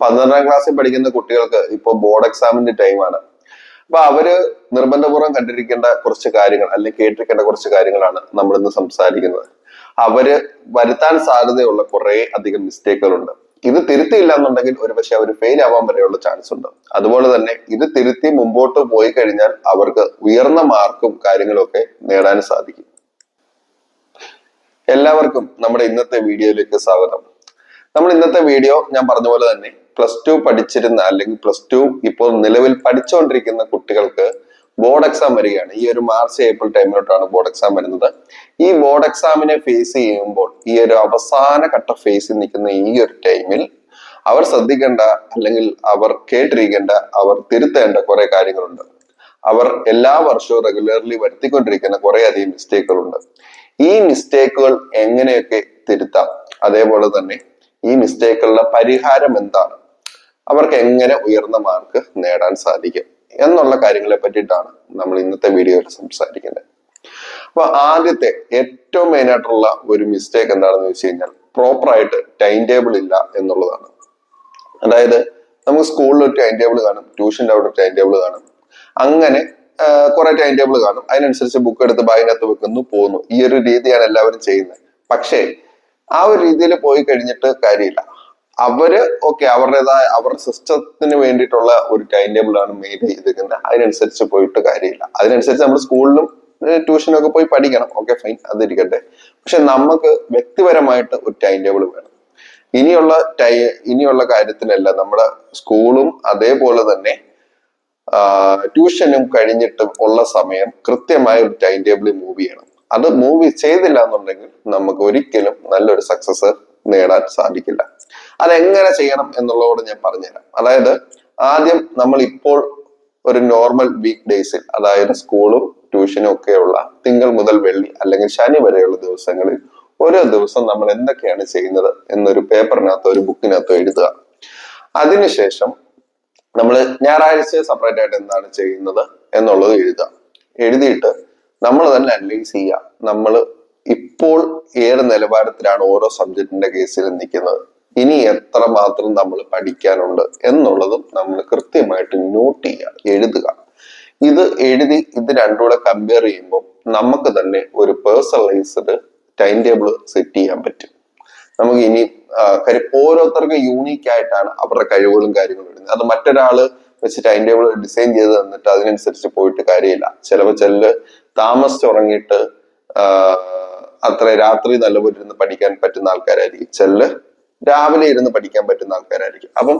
പന്ത്രണ്ടാം ക്ലാസ്സിൽ പഠിക്കുന്ന കുട്ടികൾക്ക് ഇപ്പോൾ ബോർഡ് എക്സാമിന്റെ ടൈമാണ് അപ്പൊ അവർ നിർബന്ധപൂർവം കണ്ടിരിക്കേണ്ട കുറച്ച് കാര്യങ്ങൾ അല്ലെങ്കിൽ കേട്ടിരിക്കേണ്ട കുറച്ച് കാര്യങ്ങളാണ് നമ്മൾ ഇന്ന് സംസാരിക്കുന്നത്. അവർ വരുത്താൻ സാധ്യതയുള്ള കുറെ അധികം മിസ്റ്റേക്കുകളുണ്ട് ഇത് തിരുത്തിയില്ല എന്നുണ്ടെങ്കിൽ ഒരുപക്ഷെ അവർ ഫെയിൽ ആവാൻ വരെയുള്ള ചാൻസ് ഉണ്ട്. അതുപോലെ തന്നെ ഇത് തിരുത്തി മുമ്പോട്ട് പോയി കഴിഞ്ഞാൽ അവർക്ക് ഉയർന്ന മാർക്കും കാര്യങ്ങളും ഒക്കെ നേടാൻ സാധിക്കും. എല്ലാവർക്കും നമ്മുടെ ഇന്നത്തെ വീഡിയോയിലേക്ക് സ്വാഗതം. നമ്മൾ ഇന്നത്തെ വീഡിയോ ഞാൻ പറഞ്ഞ പോലെ തന്നെ പ്ലസ് ടു പഠിച്ചിരുന്ന അല്ലെങ്കിൽ പ്ലസ് ടു ഇപ്പോൾ നിലവിൽ പഠിച്ചുകൊണ്ടിരിക്കുന്ന കുട്ടികൾക്ക് ബോർഡ് എക്സാം വരികയാണ്. ഈ ഒരു മാർച്ച് ഏപ്രിൽ ടൈമിലോട്ടാണ് ബോർഡ് എക്സാം വരുന്നത്. ഈ ബോർഡ് എക്സാമിനെ ഫേസ് ചെയ്യുമ്പോൾ ഈ ഒരു അവസാന ഘട്ട ഫേസ് നിൽക്കുന്ന ഈ ഒരു ടൈമിൽ അവർ ശ്രദ്ധിക്കേണ്ട അല്ലെങ്കിൽ അവർ കേട്ടിരിക്കേണ്ട അവർ തിരുത്തേണ്ട കുറെ കാര്യങ്ങളുണ്ട്. അവർ എല്ലാ വർഷവും റെഗുലർലി വരുത്തിക്കൊണ്ടിരിക്കുന്ന കുറെ അധികം മിസ്റ്റേക്കുകളുണ്ട് ഈ മിസ്റ്റേക്കുകൾ എങ്ങനെയൊക്കെ തിരുത്താം? അതേപോലെ തന്നെ ഈ മിസ്റ്റേക്കുകളുടെ പരിഹാരം എന്താണ്? അവർക്ക് എങ്ങനെ ഉയർന്ന മാർക്ക് നേടാൻ സാധിക്കും എന്നുള്ള കാര്യങ്ങളെ പറ്റിയിട്ടാണ് നമ്മൾ ഇന്നത്തെ വീഡിയോയിൽ സംസാരിക്കുന്നത്. അപ്പൊ ആദ്യത്തെ ഏറ്റവും മെയിൻ ആയിട്ടുള്ള ഒരു മിസ്റ്റേക്ക് എന്താണെന്ന് വെച്ച് കഴിഞ്ഞാൽ പ്രോപ്പർ ആയിട്ട് ടൈം ടേബിൾ ഇല്ല എന്നുള്ളതാണ്. അതായത് നമുക്ക് സ്കൂളിൽ ഒരു ടൈം ടേബിൾ കാണും ട്യൂഷന്റെ അവിടെ ടൈം ടേബിൾ കാണും. അങ്ങനെ കുറെ ടൈം ടേബിൾ കാണും. അതിനനുസരിച്ച് ബുക്ക് എടുത്ത് ബാഗിനകത്ത് വെക്കുന്നു പോകുന്നു ഈ ഒരു രീതിയാണ് എല്ലാവരും ചെയ്യുന്നത്. പക്ഷേ ആ ഒരു രീതിയിൽ പോയി കഴിഞ്ഞിട്ട് കാര്യമില്ല. അവർ ഓക്കെ അവരുടേതായ അവരുടെ സിസ്റ്റത്തിന് വേണ്ടിയിട്ടുള്ള ഒരു ടൈം ടേബിൾ ആണ് മെയിൻ ചെയ്തിരിക്കുന്നത്. അതിനനുസരിച്ച് പോയിട്ട് കാര്യമില്ല. അതിനനുസരിച്ച് നമ്മൾ സ്കൂളിലും ട്യൂഷനൊക്കെ പോയി പഠിക്കണം. ഓക്കെ ഫൈൻ അതിരിക്കട്ടെ. പക്ഷെ നമുക്ക് വ്യക്തിപരമായിട്ട് ഒരു ടൈം ടേബിൾ വേണം. ഇനിയുള്ള ടൈ ഇനിയുള്ള കാര്യത്തിനല്ല നമ്മുടെ സ്കൂളും അതേപോലെ തന്നെ ട്യൂഷനും കഴിഞ്ഞിട്ട് ഉള്ള സമയം കൃത്യമായ ഒരു ടൈം ടേബിളിൽ മൂവ് ചെയ്യണം. അത് മൂവ് ചെയ്തില്ല എന്നുണ്ടെങ്കിൽ നമുക്ക് ഒരിക്കലും നല്ലൊരു സക്സസ് നേടാൻ സാധിക്കില്ല. അതെങ്ങനെ ചെയ്യണം എന്നുള്ളതോട് ഞാൻ പറഞ്ഞുതരാം. അതായത് ആദ്യം നമ്മൾ ഇപ്പോൾ ഒരു നോർമൽ വീക്ക് ഡേയ്സിൽ അതായത് സ്കൂളും ട്യൂഷനും ഒക്കെയുള്ള തിങ്കൾ മുതൽ വെള്ളി അല്ലെങ്കിൽ ശനി വരെയുള്ള ദിവസങ്ങളിൽ ഓരോ ദിവസം നമ്മൾ എന്തൊക്കെയാണ് ചെയ്യുന്നത് എന്നൊരു പേപ്പറിനകത്തോ ഒരു ബുക്കിനകത്തോ എഴുതുക. അതിനുശേഷം നമ്മൾ ഞായറാഴ്ച സെപ്പറേറ്റ് ആയിട്ട് എന്താണ് ചെയ്യുന്നത് എന്നുള്ളത് എഴുതുക. എഴുതിയിട്ട് നമ്മൾ തന്നെ അനലൈസ് ചെയ്യുക. നമ്മൾ ഇപ്പോൾ ഏത് നിലവാരത്തിലാണ് ഓരോ സബ്ജക്റ്റിന്റെ കേസിൽ നിൽക്കുന്നത്. ഇനി എത്ര മാത്രം നമ്മൾ പഠിക്കാനുണ്ട് എന്നുള്ളതും നമ്മൾ കൃത്യമായിട്ട് നോട്ട് ചെയ്യുക എഴുതുക. ഇത് എഴുതി ഇത് രണ്ടും കൂടെ കമ്പയർ ചെയ്യുമ്പോൾ നമുക്ക് തന്നെ ഒരു പേഴ്സണലൈസ്ഡ് ടൈം ടേബിൾ സെറ്റ് ചെയ്യാൻ പറ്റും. നമുക്ക് ഇനി കാര്യം ഓരോരുത്തർക്കും യൂണീക്ക് ആയിട്ടാണ് അവരുടെ കഴിവുകളും കാര്യങ്ങളും ഇടുന്നത്. അത് മറ്റൊരാൾ വെച്ച് ടൈം ടേബിൾ ഡിസൈൻ ചെയ്ത് തന്നിട്ട് അതിനനുസരിച്ച് പോയിട്ട് കാര്യമില്ല. ചിലപ്പോൾ ചിലര് താമസിച്ചുറങ്ങിയിട്ട് അത്ര രാത്രി നല്ലപോലെ ഇരുന്ന് പഠിക്കാൻ പറ്റുന്ന ആൾക്കാരായിരിക്കും. ചെല്ല് രാവിലെ ഇരുന്ന് പഠിക്കാൻ പറ്റുന്ന ആൾക്കാരായിരിക്കും. അപ്പം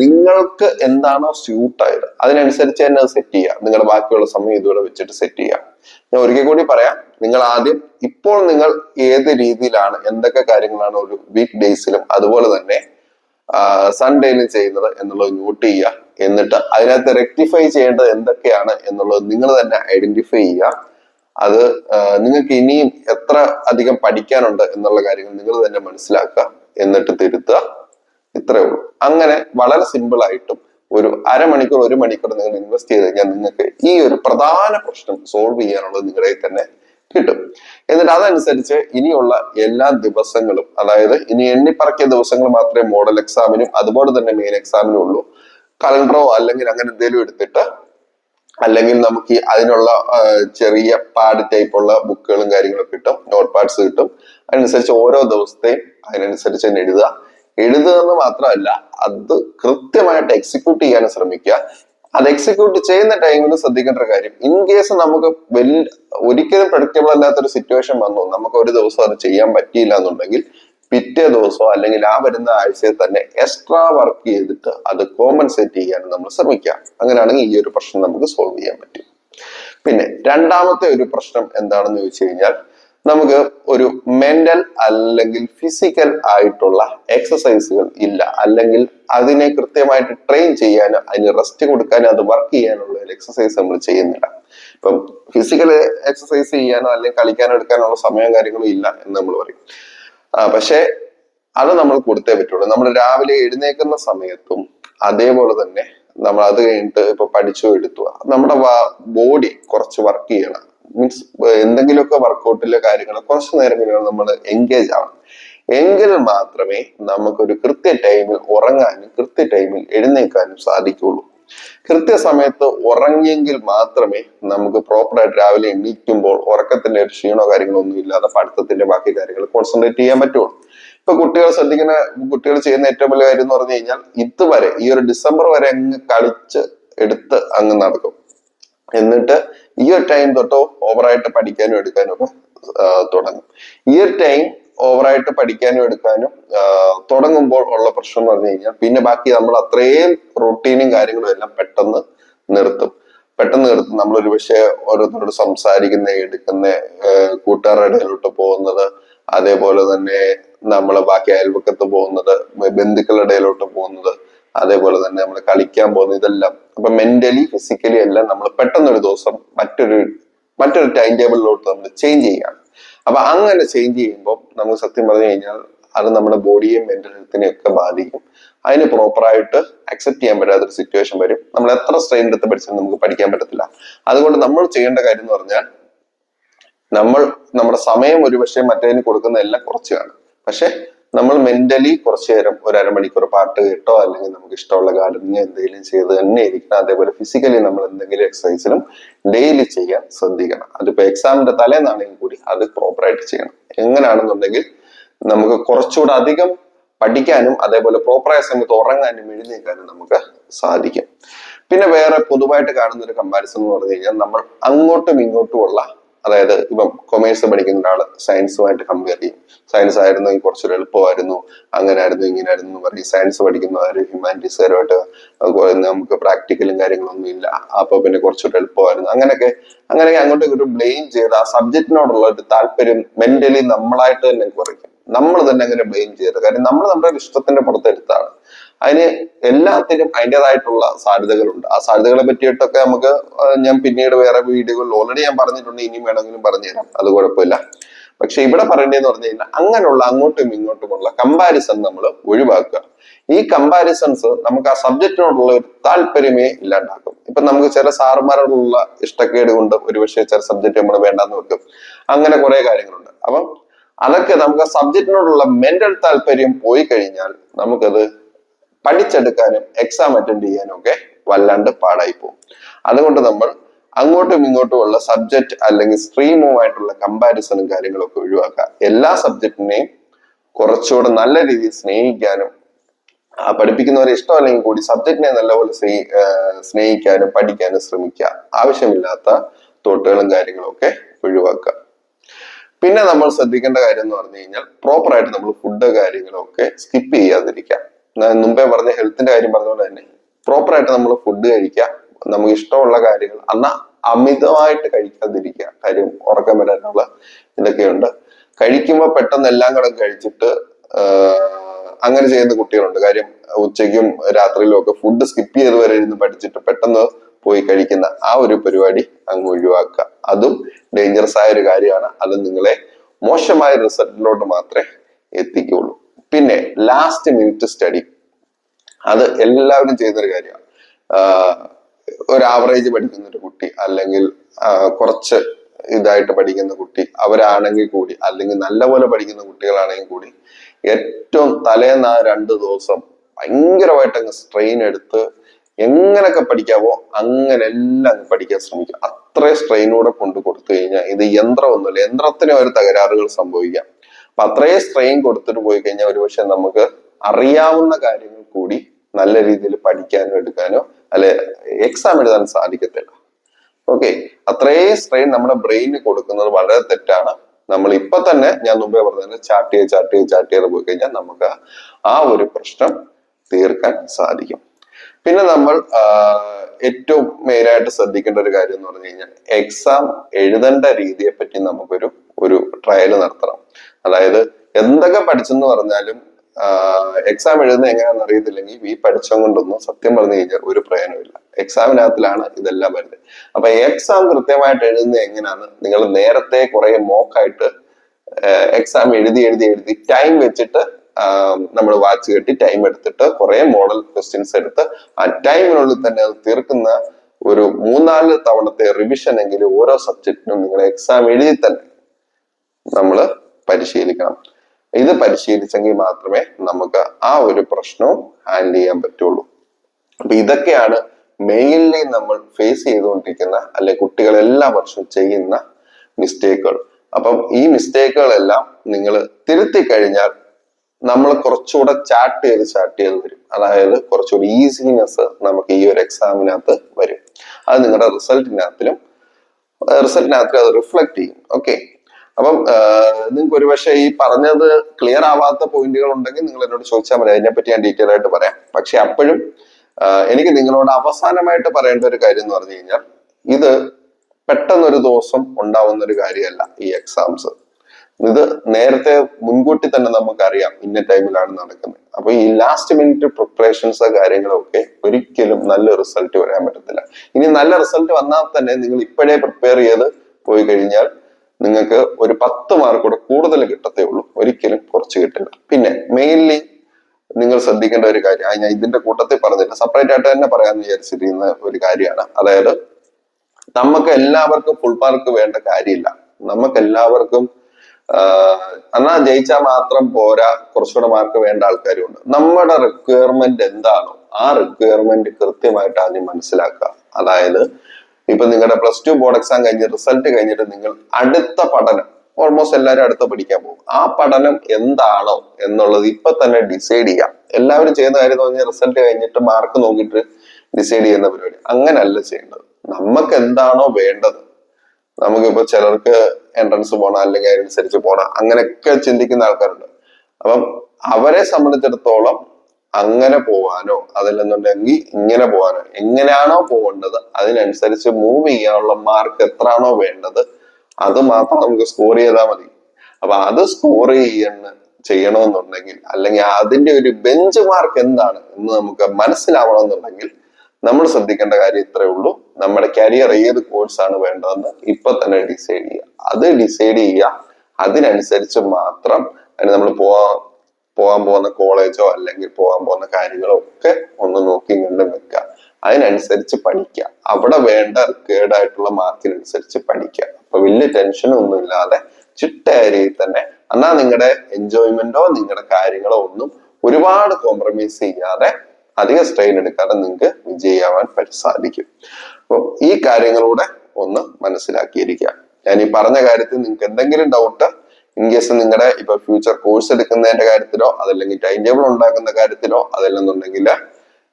നിങ്ങൾക്ക് എന്താണോ സ്യൂട്ട് ആയത് അതിനനുസരിച്ച് തന്നെ സെറ്റ് ചെയ്യാം. നിങ്ങളുടെ ബാക്കിയുള്ള സമയം ഇതുകൂടെ വെച്ചിട്ട് സെറ്റ് ചെയ്യാം. ഞാൻ ഒരിക്കൽ കൂടി പറയാം നിങ്ങൾ ആദ്യം ഇപ്പോൾ നിങ്ങൾ ഏത് രീതിയിലാണ് എന്തൊക്കെ കാര്യങ്ങളാണ് ഒരു വീക്ക് ഡേയ്സിലും അതുപോലെ തന്നെ സൺഡേയിലും ചെയ്യുന്നത് എന്നുള്ളത് നോട്ട് ചെയ്യുക. എന്നിട്ട് അതിനകത്ത് റെക്ടിഫൈ ചെയ്യേണ്ടത് എന്തൊക്കെയാണ് എന്നുള്ളത് നിങ്ങൾ തന്നെ ഐഡന്റിഫൈ ചെയ്യുക. അത് നിങ്ങൾക്ക് ഇനിയും എത്ര അധികം പഠിക്കാനുണ്ട് എന്നുള്ള കാര്യങ്ങൾ നിങ്ങൾ തന്നെ മനസ്സിലാക്കുക. എന്നിട്ട് തിരുത്തുക. ഇത്രയേ ഉള്ളൂ. അങ്ങനെ വളരെ സിമ്പിൾ ആയിട്ടും ഒരു അരമണിക്കൂർ ഒരു മണിക്കൂർ നിങ്ങൾ ഇൻവെസ്റ്റ് ചെയ്ത് കഴിഞ്ഞാൽ നിങ്ങൾക്ക് ഈ ഒരു പ്രധാന പ്രശ്നം സോൾവ് ചെയ്യാനുള്ളത് നിങ്ങളുടെ തന്നെ കിട്ടും. എന്നിട്ട് അതനുസരിച്ച് ഇനിയുള്ള എല്ലാ ദിവസങ്ങളും അതായത് ഇനി എണ്ണിപ്പറക്കിയ ദിവസങ്ങൾ മാത്രമേ മോഡൽ എക്സാമിനും അതുപോലെ തന്നെ മെയിൻ എക്സാമിനും ഉള്ളൂ. കലണ്ടറോ അല്ലെങ്കിൽ അങ്ങനെ എന്തെങ്കിലും എടുത്തിട്ട് അല്ലെങ്കിൽ നമുക്ക് അതിനുള്ള ചെറിയ പാഡ് ടൈപ്പ് ഉള്ള ബുക്കുകളും കാര്യങ്ങളൊക്കെ കിട്ടും. നോട്ട് പാഡ്സ് കിട്ടും. അതിനനുസരിച്ച് ഓരോ ദിവസത്തെയും അതിനനുസരിച്ച് തന്നെ എഴുതുക. എഴുതുക എന്ന് മാത്രമല്ല അത് കൃത്യമായിട്ട് എക്സിക്യൂട്ട് ചെയ്യാൻ ശ്രമിക്കുക. അത് എക്സിക്യൂട്ട് ചെയ്യുന്ന ടൈമിൽ ശ്രദ്ധിക്കേണ്ട ഒരു കാര്യം ഇൻ കേസ് നമുക്ക് വലിയ ഒരിക്കലും പ്രഡിക്റ്റബിൾ അല്ലാത്തൊരു സിറ്റുവേഷൻ വന്നു നമുക്ക് ഒരു ദിവസം അത് ചെയ്യാൻ പറ്റിയില്ല എന്നുണ്ടെങ്കിൽ പിറ്റേ ദിവസമോ അല്ലെങ്കിൽ ആ വരുന്ന ആഴ്ചയിൽ തന്നെ എക്സ്ട്രാ വർക്ക് ചെയ്തിട്ട് അത് കോമ്പൻസേറ്റ് ചെയ്യാൻ നമ്മൾ ശ്രമിക്കുക അങ്ങനെയാണെങ്കിൽ ഈ ഒരു പ്രശ്നം നമുക്ക് സോൾവ് ചെയ്യാൻ പറ്റും. പിന്നെ രണ്ടാമത്തെ ഒരു പ്രശ്നം എന്താണെന്ന് ചോദിച്ചു കഴിഞ്ഞാൽ നമുക്ക് ഒരു മെന്റൽ അല്ലെങ്കിൽ ഫിസിക്കൽ ആയിട്ടുള്ള എക്സസൈസുകൾ ഇല്ല. അല്ലെങ്കിൽ അതിനെ കൃത്യമായിട്ട് ട്രെയിൻ ചെയ്യാനോ അതിന് റെസ്റ്റ് കൊടുക്കാനോ അത് വർക്ക് ചെയ്യാനുള്ള ഒരു എക്സസൈസ് നമ്മൾ ചെയ്യുന്നില്ല. ഇപ്പം ഫിസിക്കൽ എക്സസൈസ് ചെയ്യാനോ അല്ലെങ്കിൽ കളിക്കാനോ എടുക്കാനുള്ള സമയം കാര്യങ്ങളും ഇല്ല എന്ന് നമ്മൾ പറയും. പക്ഷേ അത് നമ്മൾ കൊടുത്തേ പറ്റുള്ളൂ. നമ്മൾ രാവിലെ എഴുന്നേക്കുന്ന സമയത്തും അതേപോലെ തന്നെ നമ്മൾ അത് കഴിഞ്ഞിട്ട് ഇപ്പൊ പഠിച്ചു എടുത്തു. നമ്മുടെ ബോഡി കുറച്ച് വർക്ക് ചെയ്യണം. മീൻസ് എന്തെങ്കിലുമൊക്കെ വർക്കൗട്ടിലെ കാര്യങ്ങൾ കുറച്ച് നേരമെങ്കിലും നമ്മൾ എൻഗേജ് ആവണം. എങ്കിൽ മാത്രമേ നമുക്കൊരു കൃത്യ ടൈമിൽ ഉറങ്ങാനും കൃത്യ ടൈമിൽ എഴുന്നേൽക്കാനും സാധിക്കുള്ളൂ കൃത്യസമയത്ത് ഉറങ്ങിയെങ്കിൽ മാത്രമേ നമുക്ക് പ്രോപ്പറായിട്ട് രാവിലെ എണീക്കുമ്പോൾ ഉറക്കത്തിന്റെ ഒരു ക്ഷീണോ കാര്യങ്ങളോ ഒന്നും ഇല്ലാതെ പഠിത്തത്തിന്റെ ബാക്കി കാര്യങ്ങൾ കോൺസെൻട്രേറ്റ് ചെയ്യാൻ പറ്റുള്ളൂ. ഇപ്പൊ കുട്ടികൾ ശ്രദ്ധിക്കുന്ന കുട്ടികൾ ചെയ്യുന്ന ഏറ്റവും വലിയ കാര്യം എന്ന് പറഞ്ഞു കഴിഞ്ഞാൽ ഇതുവരെ ഈ ഒരു ഡിസംബർ വരെ അങ്ങ് കളിച്ച് എടുത്ത് അങ്ങ് നടക്കും. എന്നിട്ട് ഈ ഒരു ടൈം തൊട്ടോ ഓവറായിട്ട് പഠിക്കാനും എടുക്കാനും ഒക്കെ തുടങ്ങും. ഈ ഒരു ടൈം ഓവറായിട്ട് പഠിക്കാനും എടുക്കാനും തുടങ്ങുമ്പോൾ ഉള്ള പ്രശ്നം എന്ന് പറഞ്ഞു കഴിഞ്ഞാൽ പിന്നെ ബാക്കി നമ്മൾ അത്രയും റൂട്ടീനും കാര്യങ്ങളും എല്ലാം പെട്ടെന്ന് നിർത്തും. പെട്ടെന്ന് നിർത്തും. നമ്മളൊരു പക്ഷേ ഓരോരുത്തരോട് സംസാരിക്കുന്ന എടുക്കുന്ന കൂട്ടുകാരുടെ ഇടയിലോട്ട് പോകുന്നത് അതേപോലെ തന്നെ നമ്മൾ ബാക്കി അയൽവക്കത്ത് പോകുന്നത് ബന്ധുക്കളുടെ ഇടയിലോട്ട് പോകുന്നത് അതേപോലെ തന്നെ നമ്മൾ കളിക്കാൻ പോകുന്നത് ഇതെല്ലാം. അപ്പൊ മെന്റലി ഫിസിക്കലി എല്ലാം നമ്മൾ പെട്ടെന്ന് ഒരു ദിവസം മറ്റൊരു മറ്റൊരു ടൈം ടേബിളിലോട്ട് നമ്മൾ ചേഞ്ച് ചെയ്യാണ് അപ്പൊ അങ്ങനെ ചേഞ്ച് ചെയ്യുമ്പോൾ നമുക്ക് സത്യം പറഞ്ഞു കഴിഞ്ഞാൽ അത് നമ്മുടെ ബോഡിയെയും മെന്റൽ ഹെൽത്തിനെയും ഒക്കെ ബാധിക്കും. അതിന് പ്രോപ്പറായിട്ട് അക്സെപ്റ്റ് ചെയ്യാൻ പറ്റാത്ത ഒരു സിറ്റുവേഷൻ വരും. നമ്മൾ എത്ര സ്ട്രെയിൻ എടുത്ത് പഠിച്ചാലും നമുക്ക് പഠിക്കാൻ പറ്റത്തില്ല. അതുകൊണ്ട് നമ്മൾ ചെയ്യേണ്ട കാര്യം എന്ന് പറഞ്ഞാൽ നമ്മൾ നമ്മുടെ സമയം ഒരുപക്ഷെ മറ്റേതിന് കൊടുക്കുന്നതെല്ലാം കുറച്ച് കാണും. പക്ഷെ നമ്മൾ മെന്റലി കുറച്ചു നേരം ഒരു അരമണിക്കൂർ പാട്ട് കേട്ടോ അല്ലെങ്കിൽ നമുക്ക് ഇഷ്ടമുള്ള ഗാർഡനിങ് എന്തെങ്കിലും ചെയ്ത് തന്നെ ഇരിക്കണം. അതേപോലെ ഫിസിക്കലി നമ്മൾ എന്തെങ്കിലും എക്സസൈസിലും ഡെയിലി ചെയ്യാൻ ശ്രദ്ധിക്കണം. അതിപ്പോ എക്സാമിന്റെ തലേന്നാണെങ്കിൽ കൂടി അത് പ്രോപ്പറായിട്ട് ചെയ്യണം. എങ്ങനെയാണെന്നുണ്ടെങ്കിൽ നമുക്ക് കുറച്ചുകൂടെ അധികം പഠിക്കാനും അതേപോലെ പ്രോപ്പറായ സമയത്ത് ഉറങ്ങാനും എഴുന്നേക്കാനും നമുക്ക് സാധിക്കും. പിന്നെ വേറെ പൊതുവായിട്ട് കാണുന്ന ഒരു കമ്പാരിസൺ എന്ന് പറഞ്ഞു കഴിഞ്ഞാൽ നമ്മൾ അങ്ങോട്ടും ഇങ്ങോട്ടുമുള്ള അതായത് ഇപ്പം കൊമേഴ്സ് പഠിക്കുന്ന ഒരാൾ സയൻസുമായിട്ട് കമ്പയർ ചെയ്യും. സയൻസ് ആയിരുന്നെങ്കിൽ കുറച്ചൊരു എളുപ്പമായിരുന്നു അങ്ങനെ ആയിരുന്നു ഇങ്ങനെ ആയിരുന്നു എന്ന് പറയും സയൻസ് പഠിക്കുന്നവർ ഹ്യൂമാനിറ്റീസുകാരുമായിട്ട് നമുക്ക് പ്രാക്ടിക്കലും കാര്യങ്ങളൊന്നും ഇല്ല. അപ്പൊ പിന്നെ കുറച്ചൊരു എളുപ്പമായിരുന്നു. അങ്ങനെയൊക്കെ അങ്ങനെയൊക്കെ അങ്ങോട്ടും ഒരു ബ്ലെയിം ചെയ്ത് ആ സബ്ജക്റ്റിനോടുള്ള ഒരു താല്പര്യം മെന്റലി നമ്മളായിട്ട് തന്നെ കുറയ്ക്കും. നമ്മൾ തന്നെ അങ്ങനെ ബ്ലെയിം ചെയ്യരുത്. കാര്യം നമ്മൾ നമ്മുടെ ഇഷ്ടത്തിന്റെ പുറത്തെടുത്താണ് അതിന് എല്ലാത്തിനും അതിന്റെതായിട്ടുള്ള സാധ്യതകളുണ്ട്. ആ സാധ്യതകളെ പറ്റിയിട്ടൊക്കെ നമുക്ക് ഞാൻ പിന്നീട് വേറെ വീഡിയോകളിൽ ഓൾറെഡി ഞാൻ പറഞ്ഞിട്ടുണ്ട്. ഇനിയും വേണമെങ്കിലും പറഞ്ഞുതരാം. അത് കുഴപ്പമില്ല. പക്ഷെ ഇവിടെ പറയേണ്ടതെന്ന് പറഞ്ഞു കഴിഞ്ഞാൽ അങ്ങനെയുള്ള അങ്ങോട്ടും ഇങ്ങോട്ടുമുള്ള കമ്പാരിസൺ നമ്മൾ ഒഴിവാക്കുക. ഈ കമ്പാരിസൺസ് നമുക്ക് ആ സബ്ജക്റ്റിനോടുള്ള ഒരു താല്പര്യമേ ഇല്ലാണ്ടാക്കും. ഇപ്പൊ നമുക്ക് ചില സാറുമാരോടുള്ള ഇഷ്ടക്കേട് കൊണ്ട് ഒരുപക്ഷെ ചില സബ്ജക്റ്റ് നമ്മൾ വേണ്ടാന്ന് വെക്കും. അങ്ങനെ കുറെ കാര്യങ്ങളുണ്ട്. അപ്പം അതൊക്കെ നമുക്ക് ആ സബ്ജക്റ്റിനോടുള്ള മെന്റൽ താല്പര്യം പോയി കഴിഞ്ഞാൽ നമുക്കത് പഠിച്ചെടുക്കാനും എക്സാം അറ്റൻഡ് ചെയ്യാനും ഒക്കെ വല്ലാണ്ട് പാടായി പോകും. അതുകൊണ്ട് നമ്മൾ അങ്ങോട്ടും ഇങ്ങോട്ടും ഉള്ള സബ്ജക്ട് അല്ലെങ്കിൽ സ്ട്രീമുമായിട്ടുള്ള കമ്പാരിസണും കാര്യങ്ങളൊക്കെ ഒഴിവാക്കുക. എല്ലാ സബ്ജക്റ്റിനെയും കുറച്ചുകൂടെ നല്ല രീതിയിൽ സ്നേഹിക്കാനും ആ പഠിപ്പിക്കുന്നവരെ ഇഷ്ടമല്ലെങ്കിൽ കൂടി സബ്ജക്റ്റിനെ നല്ലപോലെ സ്നേഹി സ്നേഹിക്കാനും പഠിക്കാനും ശ്രമിക്കുക. ആവശ്യമില്ലാത്ത തോട്ടുകളും കാര്യങ്ങളും ഒക്കെ ഒഴിവാക്കുക. പിന്നെ നമ്മൾ ശ്രദ്ധിക്കേണ്ട കാര്യം എന്ന് പറഞ്ഞു കഴിഞ്ഞാൽ പ്രോപ്പറായിട്ട് നമ്മൾ ഫുഡ് കാര്യങ്ങളൊക്കെ സ്കിപ്പ് ചെയ്യാതിരിക്കാം ഞാൻ മുമ്പേ പറഞ്ഞ ഹെൽത്തിന്റെ കാര്യം പറഞ്ഞതുകൊണ്ട് തന്നെ പ്രോപ്പർ ആയിട്ട് നമ്മൾ ഫുഡ് കഴിക്കുക നമുക്ക് ഇഷ്ടമുള്ള കാര്യങ്ങൾ എന്നാൽ അമിതമായിട്ട് കഴിക്കാതിരിക്കുക. കാര്യം ഉറക്കം വരാനുള്ള ഇതൊക്കെയുണ്ട്. കഴിക്കുമ്പോൾ പെട്ടെന്ന് എല്ലാം കൂടെ കഴിച്ചിട്ട് അങ്ങനെ ചെയ്യുന്ന കുട്ടികളുണ്ട്. കാര്യം ഉച്ചയ്ക്കും രാത്രിയിലും ഒക്കെ ഫുഡ് സ്കിപ്പ് ചെയ്ത് വരെ ഇരുന്ന് പഠിച്ചിട്ട് പെട്ടെന്ന് പോയി കഴിക്കുന്ന ആ ഒരു പരിപാടി അങ്ങ് ഒഴിവാക്കുക. അതും ഡേഞ്ചറസ് ആയ ഒരു കാര്യമാണ്. അത് നിങ്ങളെ മോശമായ റിസൾട്ടിലോട്ട് മാത്രമേ എത്തിക്കുള്ളൂ പിന്നെ ലാസ്റ്റ് മിനിറ്റ് സ്റ്റഡി അത് എല്ലാവരും ചെയ്യുന്നൊരു കാര്യമാണ്. ഒരു ആവറേജ് പഠിക്കുന്ന ഒരു കുട്ടി അല്ലെങ്കിൽ കുറച്ച് ഇതായിട്ട് പഠിക്കുന്ന കുട്ടി അവരാണെങ്കിൽ കൂടി അല്ലെങ്കിൽ നല്ലപോലെ പഠിക്കുന്ന കുട്ടികളാണെങ്കിൽ കൂടി ഏറ്റവും തലേന്ന് ആ രണ്ട് ദിവസം ഭയങ്കരമായിട്ട് അങ്ങ് സ്ട്രെയിൻ എടുത്ത് എങ്ങനെയൊക്കെ പഠിക്കാവോ അങ്ങനെ എല്ലാം പഠിക്കാൻ ശ്രമിക്കുക അത്രയും സ്ട്രെയിനൂടെ കൊണ്ട് കൊടുത്തു കഴിഞ്ഞാൽ ഇത് യന്ത്രമൊന്നുമില്ല യന്ത്രത്തിന് ഒരു തകരാറുകൾ സംഭവിക്കാം. അപ്പൊ അത്രയും സ്ട്രെയിൻ കൊടുത്തിട്ട് പോയി കഴിഞ്ഞാൽ ഒരുപക്ഷെ നമുക്ക് അറിയാവുന്ന കാര്യങ്ങൾ കൂടി നല്ല രീതിയിൽ പഠിക്കാനോ എടുക്കാനോ അല്ലെ എക്സാം എഴുതാൻ സാധിക്കത്തില്ല. ഓക്കെ അത്രയും സ്ട്രെയിൻ നമ്മുടെ ബ്രെയിനിന് കൊടുക്കുന്നത് വളരെ തെറ്റാണ്. നമ്മൾ ഇപ്പൊ തന്നെ ഞാൻ മുമ്പേ പറഞ്ഞു ചാർട്ട് ചെയ്ത് ചാർട്ട് ചെയ്ത് ചാർട്ട് ചെയ്ത് പോയി കഴിഞ്ഞാൽ നമുക്ക് ആ ഒരു പ്രശ്നം തീർക്കാൻ സാധിക്കും. പിന്നെ നമ്മൾ ഏറ്റവും മെയിനായിട്ട് ശ്രദ്ധിക്കേണ്ട ഒരു കാര്യം എന്ന് പറഞ്ഞു കഴിഞ്ഞാൽ എക്സാം എഴുതേണ്ട രീതിയെ പറ്റി നമുക്കൊരു ഒരു ട്രയൽ നടത്തണം. അതായത് എന്തൊക്കെ പഠിച്ചെന്ന് പറഞ്ഞാലും എക്സാം എഴുതുന്നത് എങ്ങനെയാണെന്ന് അറിയത്തില്ലെങ്കിൽ ഈ പഠിച്ചം കൊണ്ടൊന്നും സത്യം പറഞ്ഞു കഴിഞ്ഞാൽ ഒരു പ്രയോജനമില്ല എക്സാമിനകത്തിലാണ് ഇതെല്ലാം വരുന്നത്. അപ്പൊ എക്സാം കൃത്യമായിട്ട് എഴുതുന്നത് എങ്ങനെയാണ് നിങ്ങൾ നേരത്തെ കുറെ മോക്കായിട്ട് എക്സാം എഴുതി എഴുതി എഴുതി ടൈം വെച്ചിട്ട് നമ്മൾ വാച്ച് കെട്ടി ടൈം എടുത്തിട്ട് കുറെ മോഡൽ ക്വസ്റ്റ്യൻസ് എടുത്ത് ആ ടൈമിനുള്ളിൽ തന്നെ അത് തീർക്കുന്ന ഒരു മൂന്നാൽ തവണത്തെ റിവിഷൻ എങ്കിലും ഓരോ സബ്ജക്റ്റിനും നിങ്ങൾ എക്സാം എഴുതി തന്നെ നമ്മൾ പരിശീലിക്കണം. ഇത് പരിശീലിച്ചെങ്കിൽ മാത്രമേ നമുക്ക് ആ ഒരു പ്രശ്നവും ഹാൻഡിൽ ചെയ്യാൻ പറ്റുള്ളൂ. അപ്പൊ ഇതൊക്കെയാണ് മെയിൻലി നമ്മൾ ഫേസ് ചെയ്തുകൊണ്ടിരിക്കുന്ന അല്ലെ കുട്ടികൾ എല്ലാ വർഷവും ചെയ്യുന്ന മിസ്റ്റേക്കുകൾ അപ്പം ഈ മിസ്റ്റേക്കുകളെല്ലാം നിങ്ങൾ തിരുത്തി കഴിഞ്ഞാൽ നമ്മൾ കുറച്ചുകൂടെ ചാറ്റ് ചെയ്ത് ചാറ്റ് ചെയ്ത് വരും. അതായത് കുറച്ചുകൂടി ഈസിനെസ് നമുക്ക് ഈ ഒരു എക്സാമിനകത്ത് വരും. അത് നിങ്ങളുടെ റിസൾട്ടിനകത്തിലും റിസൾട്ടിനകത്തിലും അത് റിഫ്ലക്ട് ചെയ്യും. ഓക്കെ അപ്പം നിങ്ങൾക്ക് ഒരുപക്ഷെ ഈ പറഞ്ഞത് ക്ലിയർ ആവാത്ത പോയിന്റുകൾ ഉണ്ടെങ്കിൽ നിങ്ങൾ എന്നോട് ചോദിച്ചാൽ മതി. അതിനെപ്പറ്റി ഞാൻ ഡീറ്റെയിൽ ആയിട്ട് പറയാം. പക്ഷെ അപ്പോഴും എനിക്ക് നിങ്ങളോട് അവസാനമായിട്ട് പറയേണ്ട ഒരു കാര്യം എന്ന് പറഞ്ഞു കഴിഞ്ഞാൽ ഇത് പെട്ടെന്നൊരു ദിവസം ഉണ്ടാവുന്ന ഒരു കാര്യമല്ല ഈ എക്സാംസ് ഇത് നേരത്തെ മുൻകൂട്ടി തന്നെ നമുക്കറിയാം ഇന്ന ടൈമിലാണ് നടക്കുന്നത്. അപ്പൊ ഈ ലാസ്റ്റ് മിനിറ്റ് പ്രിപ്പറേഷൻസ് കാര്യങ്ങളൊക്കെ ഒരിക്കലും നല്ല റിസൾട്ട് വരാൻ പറ്റത്തില്ല. ഇനി നല്ല റിസൾട്ട് വന്നാൽ തന്നെ നിങ്ങൾ ഇപ്പോഴേ പ്രിപ്പയർ ചെയ്ത് പോയി കഴിഞ്ഞാൽ നിങ്ങൾക്ക് ഒരു പത്ത് മാർക്ക് കൂടെ കൂടുതൽ കിട്ടത്തേ ഉള്ളൂ. ഒരിക്കലും കുറച്ച് കിട്ടില്ല പിന്നെ മെയിൻലി നിങ്ങൾ ശ്രദ്ധിക്കേണ്ട ഒരു കാര്യം ഞാൻ ഇതിന്റെ കൂട്ടത്തിൽ പറഞ്ഞില്ല. സെപ്പറേറ്റ് ആയിട്ട് തന്നെ പറയാൻ വിചാരിച്ചിരിക്കുന്ന ഒരു കാര്യമാണ്. അതായത് നമുക്ക് എല്ലാവർക്കും ഫുൾ മാർക്ക് വേണ്ട കാര്യമില്ല. നമുക്ക് എല്ലാവർക്കും എന്നാ ജയിച്ചാൽ മാത്രം പോരാ കുറച്ചുകൂടെ മാർക്ക് വേണ്ട ആൾക്കാരും ഉണ്ട് നമ്മുടെ റിക്വയർമെന്റ് എന്താണോ ആ റിക്വയർമെന്റ് കൃത്യമായിട്ട് ആദ്യം മനസ്സിലാക്കുക. അതായത് ഇപ്പൊ നിങ്ങളുടെ പ്ലസ് ടു ബോർഡ് എക്സാം കഴിഞ്ഞ് റിസൾട്ട് കഴിഞ്ഞിട്ട് നിങ്ങൾ അടുത്ത പഠനം ഓൾമോസ്റ്റ് എല്ലാവരും അടുത്ത പഠിക്കാൻ പോകും. ആ പഠനം എന്താണോ എന്നുള്ളത് ഇപ്പൊ തന്നെ ഡിസൈഡ് ചെയ്യാം. എല്ലാവരും ചെയ്യുന്ന കാര്യം എന്ന് പറഞ്ഞാൽ റിസൾട്ട് കഴിഞ്ഞിട്ട് മാർക്ക് നോക്കിയിട്ട് ഡിസൈഡ് ചെയ്യുന്ന പരിപാടി. അങ്ങനല്ല ചെയ്യേണ്ടത്. നമുക്ക് എന്താണോ വേണ്ടത്. നമുക്കിപ്പോ ചിലർക്ക് എൻട്രൻസ് പോണം അല്ലെങ്കിൽ അതിനനുസരിച്ച് പോണം അങ്ങനെയൊക്കെ ചിന്തിക്കുന്ന ആൾക്കാരുണ്ട്. അപ്പം അവരെ സംബന്ധിച്ചിടത്തോളം അങ്ങനെ പോവാനോ അതല്ലെന്നുണ്ടെങ്കിൽ ഇങ്ങനെ പോവാനോ എങ്ങനെയാണോ പോകേണ്ടത് അതിനനുസരിച്ച് മൂവ് ചെയ്യാനുള്ള മാർക്ക് എത്രയാണോ വേണ്ടത് അത് മാത്രം നമുക്ക് സ്കോർ ചെയ്താൽ മതി. അപ്പൊ അത് സ്കോർ ചെയ്യണ ചെയ്യണമെന്നുണ്ടെങ്കിൽ അല്ലെങ്കിൽ അതിന്റെ ഒരു ബെഞ്ച് മാർക്ക് എന്താണ് എന്ന് നമുക്ക് മനസ്സിലാവണമെന്നുണ്ടെങ്കിൽ നമ്മൾ ശ്രദ്ധിക്കേണ്ട കാര്യം ഇത്രയേ ഉള്ളൂ. നമ്മുടെ കരിയർ ഏത് കോഴ്സാണ് വേണ്ടതെന്ന് ഇപ്പൊ തന്നെ ഡിസൈഡ് ചെയ്യുക. അത് ഡിസൈഡ് ചെയ്യുക. അതിനനുസരിച്ച് മാത്രം അതിന് നമ്മൾ പോവാൻ പോകാൻ പോകുന്ന കോളേജോ അല്ലെങ്കിൽ പോകാൻ പോകുന്ന കാര്യങ്ങളോ ഒക്കെ ഒന്ന് നോക്കി കണ്ടും വെക്കുക. അതിനനുസരിച്ച് പഠിക്കുക. അവിടെ വേണ്ട കേടായിട്ടുള്ള മാർക്കിനനുസരിച്ച് പഠിക്കുക. അപ്പൊ വലിയ ടെൻഷനൊന്നും ഇല്ലാതെ ചിട്ടയായ രീതിയിൽ തന്നെ എന്നാൽ നിങ്ങളുടെ എൻജോയ്മെന്റോ നിങ്ങളുടെ കാര്യങ്ങളോ ഒന്നും ഒരുപാട് കോംപ്രമൈസ് ചെയ്യാതെ അധികം സ്ട്രെയിൻ എടുക്കാതെ നിങ്ങൾക്ക് വിജയിയാവാൻ സാധിക്കും. അപ്പോൾ ഈ കാര്യങ്ങളൂടെ ഒന്ന് മനസ്സിലാക്കിയിരിക്കുക. ഞാൻ ഈ പറഞ്ഞ കാര്യത്തിൽ നിങ്ങൾക്ക് എന്തെങ്കിലും ഡൗട്ട് ഇൻ കേസ് നിങ്ങളുടെ ഇപ്പൊ ഫ്യൂച്ചർ കോഴ്സ് എടുക്കുന്നതിന്റെ കാര്യത്തിലോ അതല്ലെങ്കിൽ ടൈം ടേബിൾ ഉണ്ടാക്കുന്ന കാര്യത്തിലോ അതല്ലെന്നുണ്ടെങ്കിൽ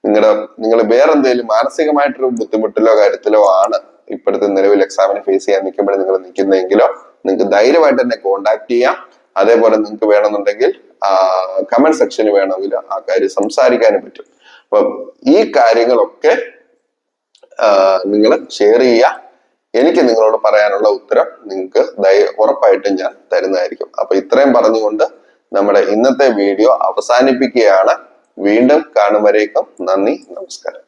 നിങ്ങളുടെ നിങ്ങൾ വേറെ എന്തെങ്കിലും മാനസികമായിട്ടൊരു ബുദ്ധിമുട്ടിലോ കാര്യത്തിലോ ആണ് ഇപ്പോഴത്തെ നിലവിൽ എക്സാമിന് ഫേസ് ചെയ്യാൻ നിൽക്കുമ്പോൾ നിങ്ങൾ നിൽക്കുന്നതെങ്കിലോ നിങ്ങൾക്ക് ധൈര്യമായിട്ട് എന്നെ കോണ്ടാക്ട് ചെയ്യാം. അതേപോലെ നിങ്ങൾക്ക് വേണമെന്നുണ്ടെങ്കിൽ കമന്റ് സെക്ഷന് വേണമെങ്കിൽ ആ കാര്യം സംസാരിക്കാനും പറ്റും. അപ്പം ഈ കാര്യങ്ങളൊക്കെ നിങ്ങൾ ഷെയർ ചെയ്യുക. എനിക്ക് നിങ്ങളോട് പറയാനുള്ള ഉത്തരം നിങ്ങൾക്ക് ദയ ഉറപ്പായിട്ടും ഞാൻ തരുന്നതായിരിക്കും. അപ്പൊ ഇത്രയും പറഞ്ഞുകൊണ്ട് നമ്മുടെ ഇന്നത്തെ വീഡിയോ അവസാനിപ്പിക്കുകയാണ്. വീണ്ടും കാണും വരേക്കും നന്ദി നമസ്കാരം.